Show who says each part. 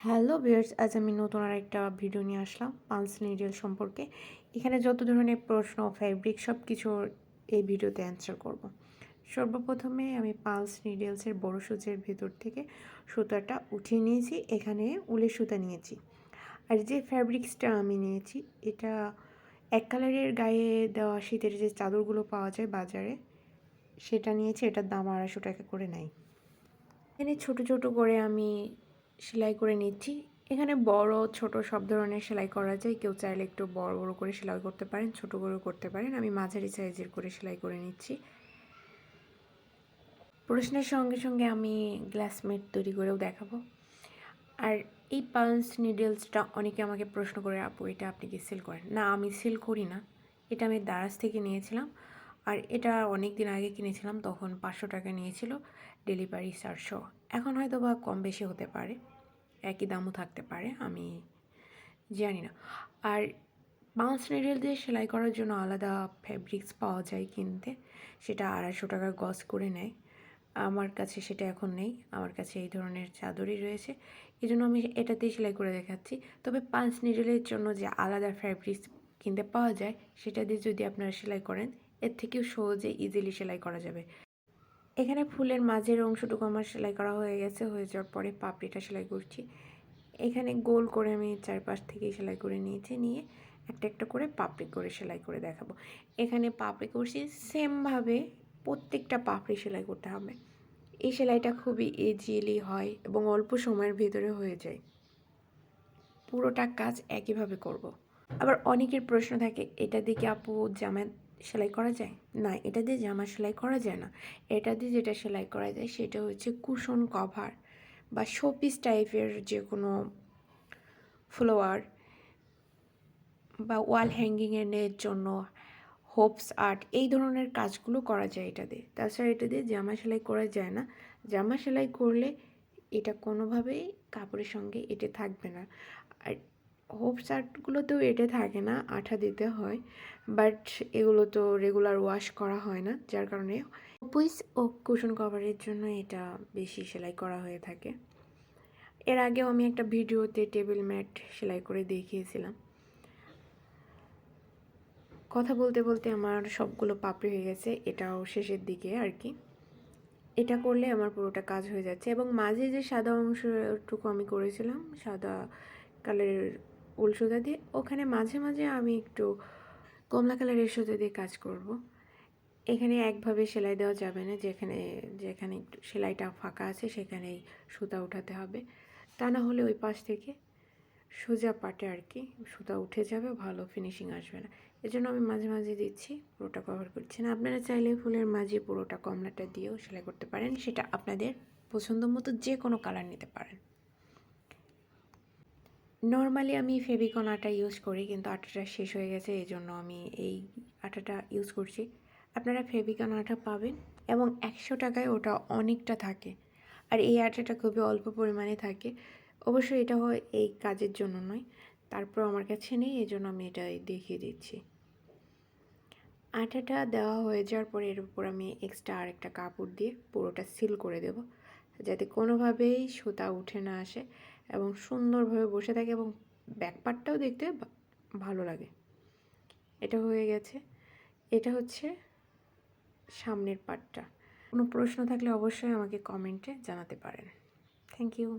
Speaker 1: Hello বিয়ার্স আজ আমি নতুন আর একটা ভিডিও নিয়ে আসলাম, পালস নিডেল সম্পর্কে। এখানে যত ধরনের প্রশ্ন ফ্যাব্রিক সব কিছুর এই ভিডিওতে অ্যান্সার করব। সর্বপ্রথমে আমি পালস নিডেলসের বড় সুচের ভেতর থেকে সুতাটা উঠিয়ে নিয়েছি, এখানে উলের সুতা নিয়েছি। আর যে ফ্যাব্রিক্সটা আমি নিয়েছি, এটা এক কালারের গায়ে দেওয়া শীতের যে চাদরগুলো পাওয়া যায় বাজারে, সেটা নিয়েছি, এটার দাম আড়াইশো টাকা করে নেয়। এখানে ছোট ছোট করে আমি সেলাই করে নিচ্ছি। এখানে বড়, ছোট সব ধরনের সেলাই করা যায়। কেউ চাইলে একটু বড় বড় করে সেলাই করতে পারেন, ছোট করেও করতে পারেন। আমি মাঝারি সাইজের করে সেলাই করে নিচ্ছি। প্রশ্নের সঙ্গে সঙ্গে আমি গ্লাসমেট তৈরি করেও দেখাবো। আর এই পালস নিডলসটা অনেকে আমাকে প্রশ্ন করে, আপু, এটা আপনি কি সেল করেন? না, আমি সেল করি না। এটা আমি দারাজ থেকে নিয়েছিলাম। আর এটা অনেক দিন আগে কিনেছিলাম, তখন পাঁচশো টাকা নিয়েছিল ডেলিভারি চারশো। এখন হয়তো বা কম বেশি হতে পারে, একই দামও থাকতে পারে, আমি জানি না। আর বাউন্স নেডেল দিয়ে সেলাই করার জন্য আলাদা ফ্যাব্রিক্স পাওয়া যায় কিনতে, সেটা আড়াইশো টাকা গজ করে নেয়। আমার কাছে সেটা এখন নেই, আমার কাছে এই ধরনের চাদরই রয়েছে এই জন্য আমি এটাতেই সেলাই করে দেখাচ্ছি। তবে পাঁচ নিডেলের জন্য যে আলাদা ফ্যাব্রিক্স কিনতে পাওয়া যায়, সেটা দিয়ে যদি আপনারা সেলাই করেন এর থেকেও সহজে ইজিলি সেলাই করা যাবে। এখানে ফুলের মাঝের অংশটুকু আমার সেলাই করা হয়ে গেছে, হয়ে যাওয়ার পরে পাপড়িটা সেলাই করছি। এখানে গোল করে আমি চারপাশ থেকে সেলাই করে নিয়েছি, নিয়ে একটা একটা করে পাপড়ি করে সেলাই করে দেখাবো। এখানে পাপড়ি করছি সেমভাবে প্রত্যেকটা পাপড়ি সেলাই করতে হবে। এই সেলাইটা খুবই ইজিলি হয় এবং অল্প সময়ের ভিতরে হয়ে যায়। পুরোটা কাজ একইভাবে করব। আবার অনেকের প্রশ্ন থাকে, এটা দিকে আপু জামা সেলাই করা যায়? না, এটা দিয়ে জামা সেলাই করা যায় না। এটা দিয়ে যেটা সেলাই করা যায় সেটা হচ্ছে কুশন কভার বা শোপিস টাইপের যে কোনো ফ্লোয়ার বা ওয়াল হ্যাঙ্গিংয়ের জন্য হোপস আর্ট, এই ধরনের কাজগুলো করা যায় এটা দিয়ে। তাছাড়া এটা দিয়ে জামা সেলাই করা যায় না। জামা সেলাই করলে এটা কোনোভাবেই কাপড়ের সঙ্গে এটে থাকবে না। আর হোপ শার্টগুলোতেও এটে থাকে না, আঠা দিতে হয় বাট এগুলো তো রেগুলার ওয়াশ করা হয় না, যার কারণে পুইস ও কুশন কভারের জন্য এটা বেশি সেলাই করা হয়ে থাকে। এর আগেও আমি একটা ভিডিওতে টেবিল ম্যাট সেলাই করে দেখিয়েছিলাম। কথা বলতে বলতে আমার সবগুলো পাপড়ি হয়ে গেছে, এটাও শেষের দিকে আর কি। এটা করলে আমার পুরোটা কাজ হয়ে যাচ্ছে এবং মাঝে যে সাদা অংশটুকু আমি করেছিলাম, সাদা কালারের উল সুতা দিয়ে ওখানে মাঝে মাঝে আমি একটু কমলা কালারের সুতো দিয়ে কাজ করব। এখানে একভাবে সেলাই দেওয়া যাবে না, যেখানে যেখানে একটু সেলাইটা ফাঁকা আছে সেখানেই সুতা উঠাতে হবে। তা না হলে ওই পাশ থেকে সোজা পাটে আর কি সুতা উঠে যাবে, ভালো ফিনিশিং আসবে না। এজন্য আমি মাঝে মাঝে দিচ্ছি, পুরোটা কভার করছি না। আপনারা চাইলে ফুলের মাঝে পুরোটা কমলাটা দিয়েও সেলাই করতে পারেন, সেটা আপনাদের পছন্দ মতো যে কোনো কালার নিতে পারেন। নর্মালি আমি ফেভিকন আটা ইউজ করি, কিন্তু আটাটা শেষ হয়ে গেছে এই জন্য আমি এই আটাটা ইউজ করছি। আপনারা ফেভিকন আটা পাবেন এবং একশো টাকায় ওটা অনেকটা থাকে। আর এই আটাটা খুবই অল্প পরিমাণে থাকে। অবশ্যই এটা হয় এই কাজের জন্য নয় তারপর আমার কাছে নেই এই জন্য আমি এটা দেখিয়ে দিচ্ছি। আটাটা দেওয়া হয়ে যাওয়ার পরে এর উপর আমি এক্সট্রা আরেকটা কাপড় দিয়ে পুরোটা সিল করে দেব। যাতে কোনোভাবেই সুতা উঠে না আসে। এবং সুন্দরভাবে বসে থাকে এবং ব্যাকপার্টটাও দেখতে ভালো লাগে। এটা হয়ে গেছে। এটা হচ্ছে সামনের পার্টটা কোনো প্রশ্ন থাকলে অবশ্যই আমাকে কমেন্টে জানাতে পারেন। Thank you.